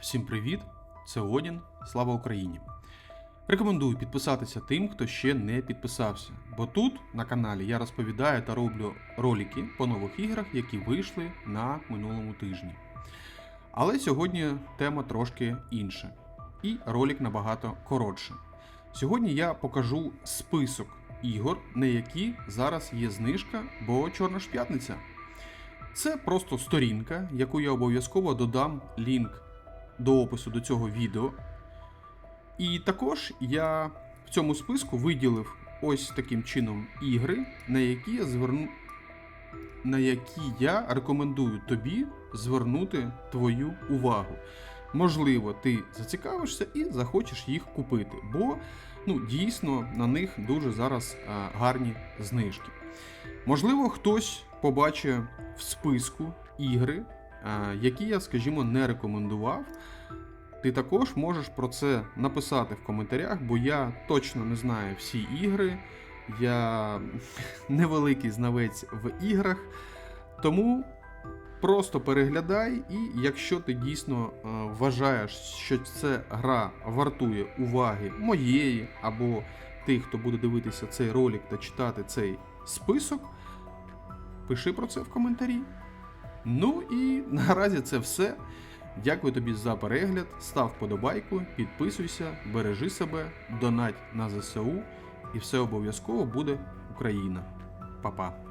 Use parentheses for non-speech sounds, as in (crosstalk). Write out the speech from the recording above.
Всім привіт! Це Одін. Слава Україні! Рекомендую підписатися тим, хто ще не підписався, бо тут на каналі я розповідаю та роблю ролики по нових іграх, які вийшли на минулому тижні. Але сьогодні тема трошки інша, і ролик набагато коротше. Сьогодні я покажу список ігор, на які зараз є знижка, бо Чорна ж п'ятниця. Це просто сторінка, яку я обов'язково додам лінк до опису до цього відео. І також я в цьому списку виділив ось таким чином ігри, на які я зверну. На які я рекомендую тобі звернути твою увагу. Можливо, ти зацікавишся і захочеш їх купити, бо ну, дійсно на них дуже зараз а, гарні знижки. Можливо, хтось побачить в списку ігри, які я, скажімо, не рекомендував. Ти також можеш про це написати в коментарях, бо я точно не знаю всі ігри. Я (laughs) невеликий знавець в іграх. Тому просто переглядай, і якщо ти дійсно е, вважаєш, що ця гра вартує уваги моєї або тих, хто буде дивитися цей ролик та читати цей список, пиши про це в коментарі. Ну і (laughs) наразі це все. Дякую тобі за перегляд. Став вподобайку, підписуйся, бережи себе, донать на ЗСУ, і все обов'язково буде Україна. Па-па.